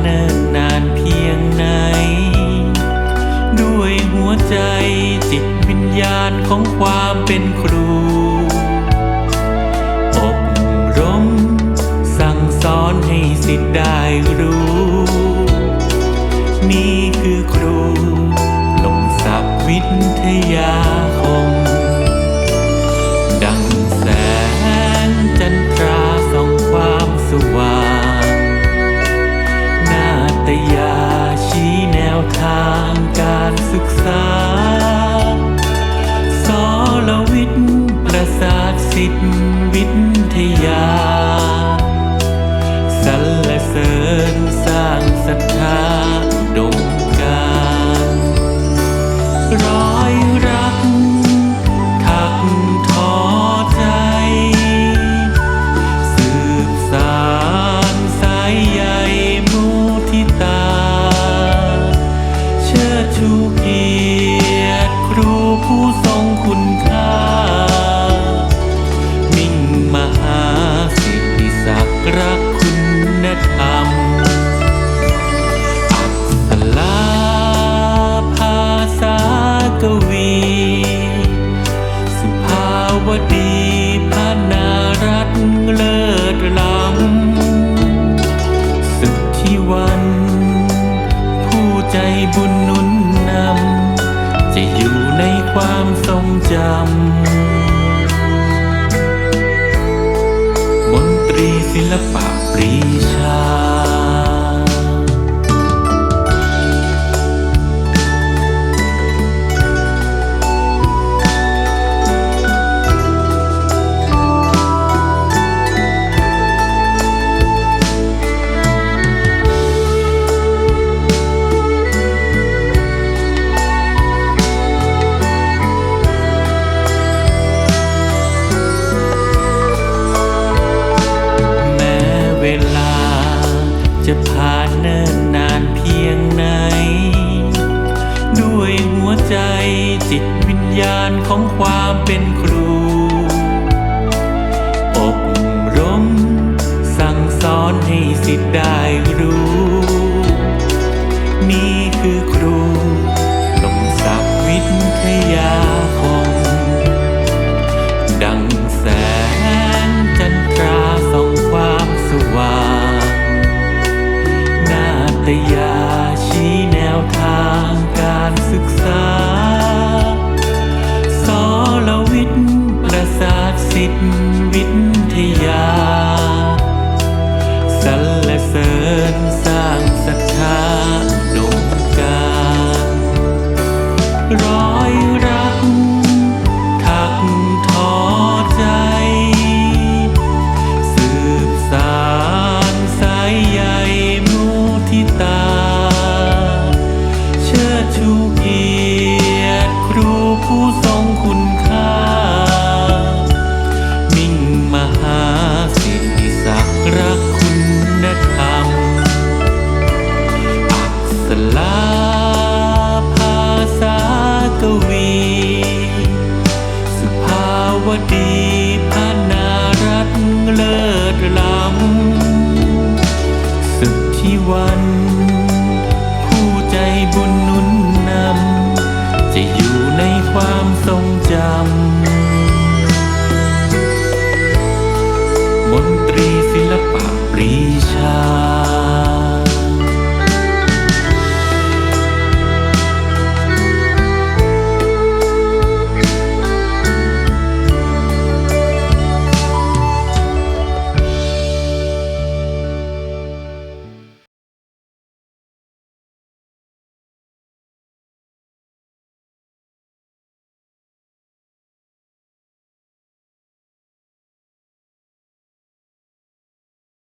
เนิ่นนานเพียงไหน ด้วยหัวใจจิตวิญญาณของความเป็นครูอบรม สั่งสอนให้สิทธิ์ได้รู้ นี่คือครูลงศักดิ์วิทยาคม สิทธวิทยา สรรเสริญสร้างศรัทธาดงการร้อยรักถักท้อใจ สืบสารสายใยมุทิตา เชิดชูเกียรติครูผู้ทรงคุณ ดีพระนารัตน์เลิศล้ำสุดที่วัน ผู้ใจบุญนุนนำ จะอยู่ในความทรงจำ มนตรีศิลปะปรีชา จะผ่านเนิ่นนานเพียงไหน ด้วยหัวใจจิตวิญญาณของความเป็นครูอบรม สั่งสอนให้สิทธิ์ได้รู้ นี่คือครูลงศักดิ์วิทยา นาตยาชี้แนวทางการศึกษาสอลวิทย์ประสาทสิทธิวิทยา ภาษากวี สุภาวดี